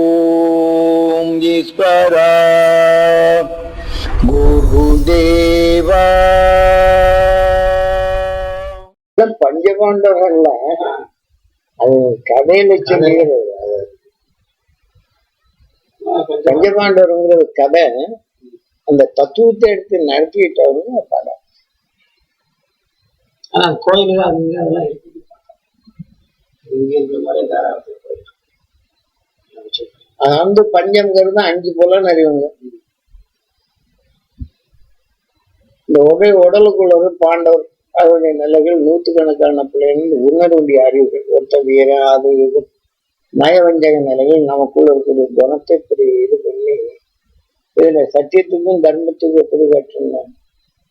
ஓம் ஈஸ்வரா. குருதேவா. பஞ்சபாண்டவர்கள்ல அது கதையில சொல்லுகிறது பஞ்சபாண்டவருங்கிறது கதை அந்த தத்துவத்தை எடுத்து நடத்திட்டு ஆனா கோயில்கள் அங்க அதெல்லாம் இருக்குது. இங்க இந்த மாதிரி தாராளத்துக்கு அது வந்து பஞ்சம்ங்கிறது அஞ்சு புலன் அறிவுங்க. இந்த உடல் உடலுக்குள்ளது பாண்டவர் அவருடைய நிலைகள் நூற்றுக்கணக்கான பிள்ளைகள் உணர்வுடைய அறிவுகள் ஒருத்த வீர அது இது நயவஞ்சக நிலைகள் நமக்குள்ள இருக்கக்கூடிய குணத்தை இப்படி இது பண்ணி இதுல சத்தியத்துக்கும் தர்மத்துக்கும் எப்படி கற்றுனாங்க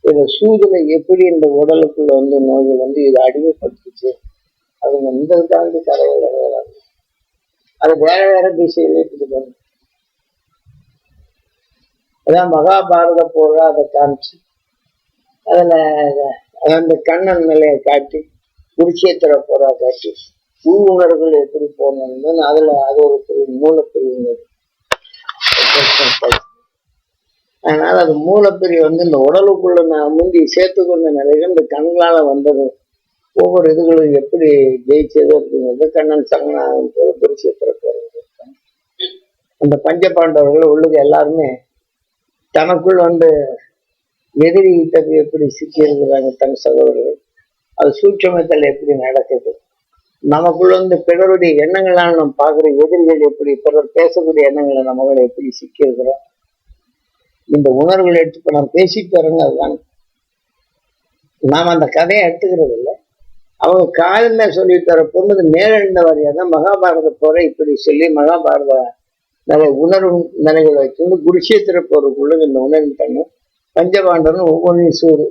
இந்த சூதுல எப்படி இந்த உடலுக்குள்ள வந்து நோய்கள் வந்து இதை அடிமைப்படுத்துச்சு? அது இந்த தாண்டி கதைகள் அது வேற வேற திசையில இருக்குது அதான் மகாபாரத போரா அதை காமிச்சு அதுல அந்த கண்ணன் நிலையை காட்டி குருச்சேத்திர போரா காட்டி உள்ளுணர்கள் எப்படி போனோம்னு அதுல அது ஒரு பெரிய மூலப்பிரிவு. அதனால அது மூலப்பிரி வந்து இந்த உடலுக்குள்ள நான் முந்தி சேர்த்துக்கொண்ட நிலைகள் இந்த கண்களால வந்தது. ஒவ்வொரு இதுகளும் எப்படி ஜெயிச்சது அப்படிங்கிறது கண்ணன் சங்கநாதன் போல பிரிச்சு அந்த பஞ்ச பாண்டவர்கள் உள்ளுக்கு எல்லாருமே தனக்குள் வந்து எதிரி கிட்ட எப்படி சிக்கி இருக்கிறாங்க தன் சகோதரர்கள் அது சூட்சமத்தில் எப்படி நடக்குது? நமக்குள்ள வந்து பிறருடைய எண்ணங்களால் நம்ம பார்க்குற எதிரிகள் எப்படி பிறர் பேசக்கூடிய எண்ணங்களை நம்மளை எப்படி சிக்கி இருக்கிறோம் இந்த உணர்வுகளை எடுத்து இப்ப நான் பேசிட்டு வரேங்க அதுதான். நாம் அந்த கதையை எடுத்துக்கிறது இல்லை. அவங்க காலில் சொல்லிட்டு வர பொண்ணு மேலெழுந்த வரையா தான் மகாபாரத போரை இப்படி சொல்லி மகாபாரத நிலை உணர்வு நிலைகளை வச்சிருந்து குருஷேத்திர போருக்குள்ள இந்த உணர்வு தண்ணி பஞ்சபாண்டவன் ஒவ்வொன்றையும் சூறு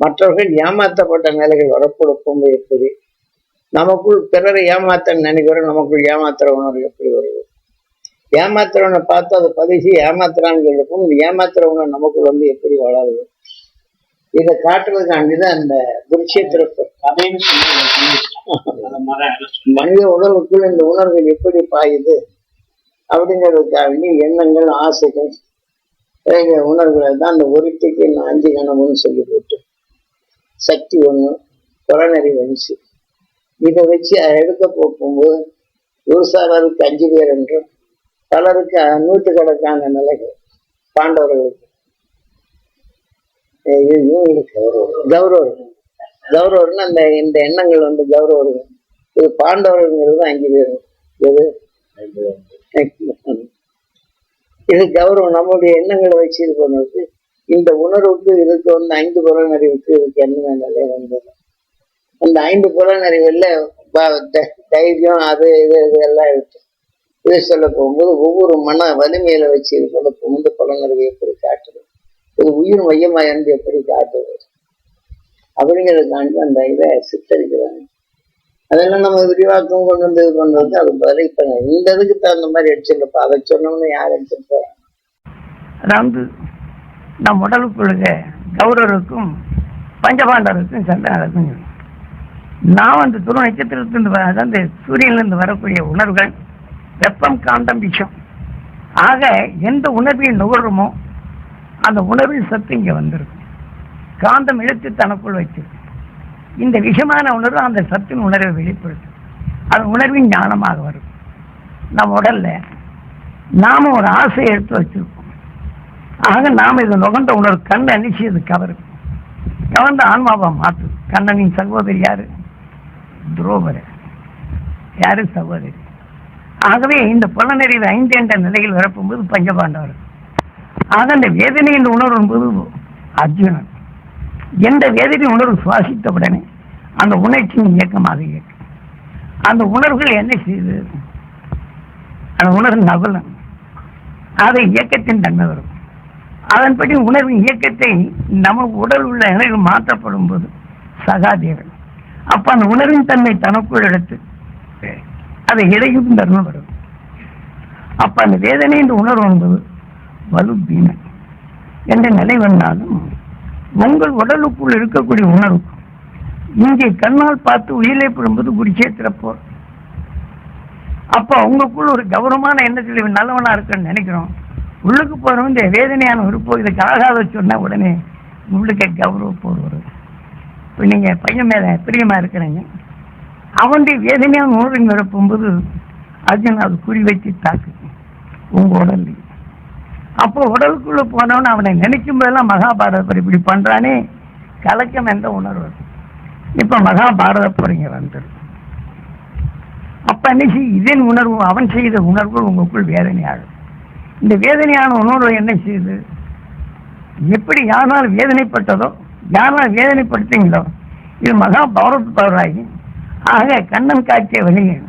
மற்றவர்கள் ஏமாற்றப்பட்ட நிலைகள் வரப்பொழுப்பும் எப்படி? நமக்குள் பிறரை ஏமாத்த நினைக்கிறோம் நமக்குள் ஏமாத்துற உணர்வு எப்படி வரும்? ஏமாத்துறவனை பார்த்து அதை பதிச்சு ஏமாத்துறான்னு சொல்லிருப்போம் இந்த ஏமாத்துறவனை நமக்குள் வந்து எப்படி வளருது இதை காட்டுறதுக்காண்டிதான் அந்த குருஷேத்திர மனித உடலுக்குள் இந்த உணர்வுகள் எப்படி பாயுது? அப்படிங்கிறதுக்காக எண்ணங்கள் ஆசைகள் உணர்வுகளை தான் அந்த ஒருத்திக்கு நான் அஞ்சு கணமுன்னு சொல்லி போட்டு. சக்தி ஒண்ணு புறநறி வந்துச்சு இதை வச்சு எடுக்க போகும்போது ஒரு சாராருக்கு அஞ்சு பேர் என்றும் பலருக்கு நூற்றுக்கணக்கான நிலைகள். பாண்டவர்களுக்கு. கௌரவர்கள். இவங்களுக்கு கௌரவர்னு அந்த இந்த எண்ணங்கள் வந்து கௌரவர்கள். இது பாண்டவர்கள்ங்கிறது அஞ்சு பேர் இது இது கௌரவம். நம்முடைய எண்ணங்களை வச்சு இது பண்ணுறது. இந்த உணர்வுக்கு இதுக்கு வந்து ஐந்து புறநறிவுக்கு இதுக்கு என்ன நிலை வந்தது? அந்த ஐந்து புலனறிவுல த- தைரியம் அது இது இது எல்லாம் இருக்கு. இது சொல்ல போகும்போது ஒவ்வொரு மன வலிமையில வச்சு இது பண்ண போகும்போது புலனறிவு எப்படி காட்டுது? இது உயிர் மையமா இருந்து எப்படி காட்டுது? அப்படிங்கிறதுக்காண்டி அந்த இதை சித்தரிக்கிறாங்க. அதெல்லாம் நம்ம விரிவாக்கம் கொண்டு வந்து இது பண்றது அது பதில் இப்ப இந்த இதுக்கு தகுந்த மாதிரி அடிச்சிருப்பா அதை சொன்னோம்னு யார் அடிச்சிட்டு போறாங்க? அதாவது நம் உடலுக்குள்ள கௌரவருக்கும் பஞ்சபாண்டவருக்கும் சண்டை நடக்கும் நான் வந்து துரு நட்சத்திரத்திலிருந்து வர அதாவது சூரியனிலிருந்து வரக்கூடிய உணர்வுகள் வெப்பம் காந்தம் விஷம் ஆக எந்த உணர்வை நுகர்றோமோ அந்த உணர்வின் சத்து இங்கே வந்திருக்கும். காந்தம் இழுத்து தனக்குள் வச்சிருக்கும் இந்த விஷமான உணர்வு அந்த சத்தின் உணர்வை வெளிப்படுத்தும். அது உணர்வின் ஞானமாக வரும். நம்ம உடல்ல நாம ஒரு ஆசையை எடுத்து வச்சிருக்கோம். ஆக நாம் இது நுகர்ந்த உணர்வு கண் அணிச்சு இது கவரும். கவர்ந்த ஆன்மாவை மாற்று கண்ணனின் சகோதரி யாரு? துரோபர் யாரு சகோதரி? ஆகவே இந்த புலனறிவு ஐந்து என்ற நிலையில் வரப்பும்போது பஞ்சபாண்டவர். ஆக அந்த வேதனையின் உணர்வு போது அர்ஜுனன். எந்த வேதனை உணர்வு சுவாசித்த உடனே அந்த உணர்ச்சியின் இயக்கமாக இயக்கம் அந்த உணர்வுகள் என்ன செய்தது அந்த உணர்வு நகுலம் அதை இயக்கத்தின் தன்மை வரும். அதன்படி உணர்வின் இயக்கத்தை நம்ம உடல் உள்ள நிலையில் மாற்றப்படும் போது சகாதேவன். அப்ப அந்த உணர்வின் தன்மை தனக்குள் எடுத்து அதை இடையும் தர்மம் வரும். அப்ப அந்த வேதனை என்று உணர்வு என்பது வலு பீமன் என்ற நிலை வந்தாலும் உங்கள் உடலுக்குள் இருக்கக்கூடிய உணர்வு இங்கே கண்ணால் பார்த்து உயிரை பெறும்போது குருஷேத்திர போர் அப்போ உங்களுக்குள்ள ஒரு கௌரவமான எண்ணத்தில் நல்லவனா இருக்குன்னு நினைக்கிறோம். உள்ளுக்கு போறவன் இந்த வேதனையான உறுப்பு இதுக்கு ஆகாத சொன்ன உடனே உள்ளுக்கு கௌரவ போர் வரும். இப்போ நீங்க பையன் மேல பிரியமா இருக்கிறீங்க. அவனுடைய வேதனையான உணர்வு நிரப்பும்போது அர்ஜுன் அது குறி வச்சு தாக்கு. உங்க உடல் அப்போ உடலுக்குள்ள போனவன் அவனை நினைக்கும் போதெல்லாம் மகாபாரதப்பர் இப்படி பண்றானே. கலக்கம் என்ற உணர்வு இப்ப மகாபாரத போறீங்க வந்துடும் அப்ப என்ன இதன் உணர்வு அவன் செய்த உணர்வு உங்களுக்குள் வேதனையாகும் இந்த வேதனையான உணர்வு என்ன செய்யுது? எப்படி யாரால் வேதனைப்பட்டதோ யாரால் வேதனைப்படுத்தீங்களோ இது மகா பௌரத் ஆக கண்ணன் காட்சியை வெளியே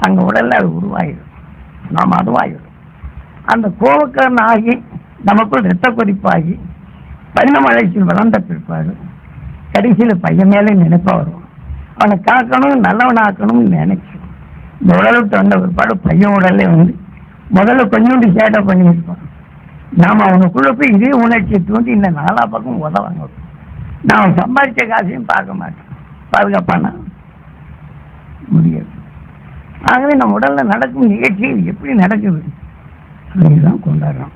அங்க உடல்ல அது உருவாயிடும் நாம் அதுவாயிடும் அந்த கோபக்காரன் ஆகி நமக்குள் இரத்த கொதிப்பாகி பரிணாம வளர்ந்த பிற்பாடு கடைசியில் பையன் மேலே நினைப்பாக வரும் அவனை காக்கணும் நல்லவனாக்கணும்னு நினைச்சு. இந்த உடலுக்கு வந்த பிற்பாடு பையன் உடல்ல வந்து முதல்ல கொஞ்சோண்டு சேட்டை பண்ணியிருப்பான். நாம் அவனுக்குள்ள போய் இதே உணர்ச்சியை தூண்டி இந்த நாலா பக்கம் உதவாங்க நான் சம்பாதிச்ச காசையும் பார்க்க மாட்டேன். பாதுகாப்பானா? முடியாது. ஆகவே நம்ம உடல்ல நடக்கும் நிகழ்ச்சிகள் எப்படி நடக்குது? அதுதான் கொண்டாடுறோம்.